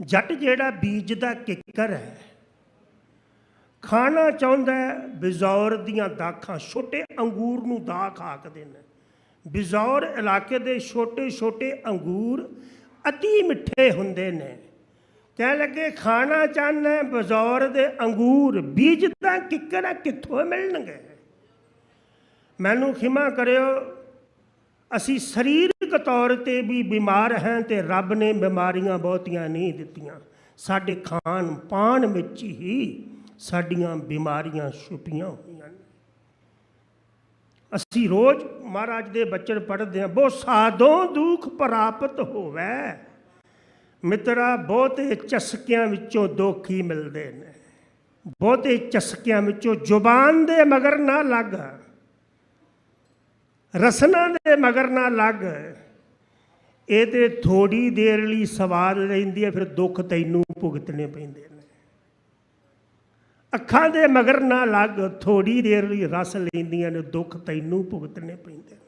ਜੱਟ ਜਿਹੜਾ ਬੀਜ ਦਾ ਕਿੱਕਰ ਹੈ ਖਾਣਾ ਚਾਹੁੰਦਾ ਬਿਜ਼ੌਰ ਦੀਆਂ ਦਾਖਾਂ ਛੋਟੇ ਅੰਗੂਰ ਨੂੰ ਦਾਖ ਆਖਦੇ ਨੇ ਬਿਜ਼ੌਰ ਇਲਾਕੇ ਦੇ ਛੋਟੇ ਛੋਟੇ ਅੰਗੂਰ ਅਤੀ ਮਿੱਠੇ ਹੁੰਦੇ ਨੇ। ਕਹਿ ਲੱਗੇ ਖਾਣਾ ਚਾਹੁੰਦਾ ਹੈ ਬਿਜ਼ੌਰ ਦੇ ਅੰਗੂਰ ਬੀਜ ਦਾ ਕਿੱਕਰ ਹੈ, ਕਿੱਥੋਂ ਮਿਲਣਗੇ? ਮੈਨੂੰ ਖਿਮਾ ਕਰਿਓ ਅਸੀਂ ਸਰੀਰ ਸਰੀਰਕ ਤੌਰ ਤੇ ਵੀ ਬਿਮਾਰ ਹੈ ਤੇ ਰੱਬ ਨੇ ਬਿਮਾਰੀਆਂ ਬਹੁਤੀਆਂ ਨਹੀਂ ਦਿੱਤੀਆਂ। ਸਾਡੇ ਖਾਣ ਪਾਣ ਵਿੱਚ ਹੀ ਸਾਡੀਆਂ ਬਿਮਾਰੀਆਂ ਛੁਪੀਆਂ ਹੋਈਆਂ ਨੇ। ਅਸੀਂ ਰੋਜ਼ ਮਹਾਰਾਜ ਦੇ ਬਚਨ ਪੜ੍ਹਦੇ ਹਾਂ ਬੋ ਸਾਦੋਂ ਦੁੱਖ ਪ੍ਰਾਪਤ ਹੋਵੇ। ਮਿੱਤਰਾ, ਬਹੁਤੇ ਚਸਕਿਆਂ ਵਿੱਚੋਂ ਦੁੱਖ ਹੀ ਮਿਲਦੇ ਨੇ। ਬਹੁਤੇ ਚਸਕਿਆਂ ਵਿੱਚੋਂ ਜ਼ੁਬਾਨ ਦੇ ਮਗਰ ਨਾ ਲੱਗ। ਰਸਨਾ ਦੇ ਮਗਰ ਨਾ ਲੱਗ। ਇਹ ਤੇ ਥੋੜੀ ਦੇਰ ਲਈ ਸਵਾਦ ਰਹਿੰਦੀ ਹੈ, ਫਿਰ ਦੁੱਖ ਤੈਨੂੰ ਭੁਗਤਣੇ ਪੈਂਦੇ ਨੇ। ਅੱਖਾਂ ਦੇ ਮਗਰ ਨਾ ਲੱਗ, ਥੋੜੀ ਦੇਰ ਲਈ ਰਸ ਲੈਂਦੀਆਂ ਨੇ, ਦੁੱਖ ਤੈਨੂੰ ਭੁਗਤਣੇ ਪੈਂਦੇ ਨੇ।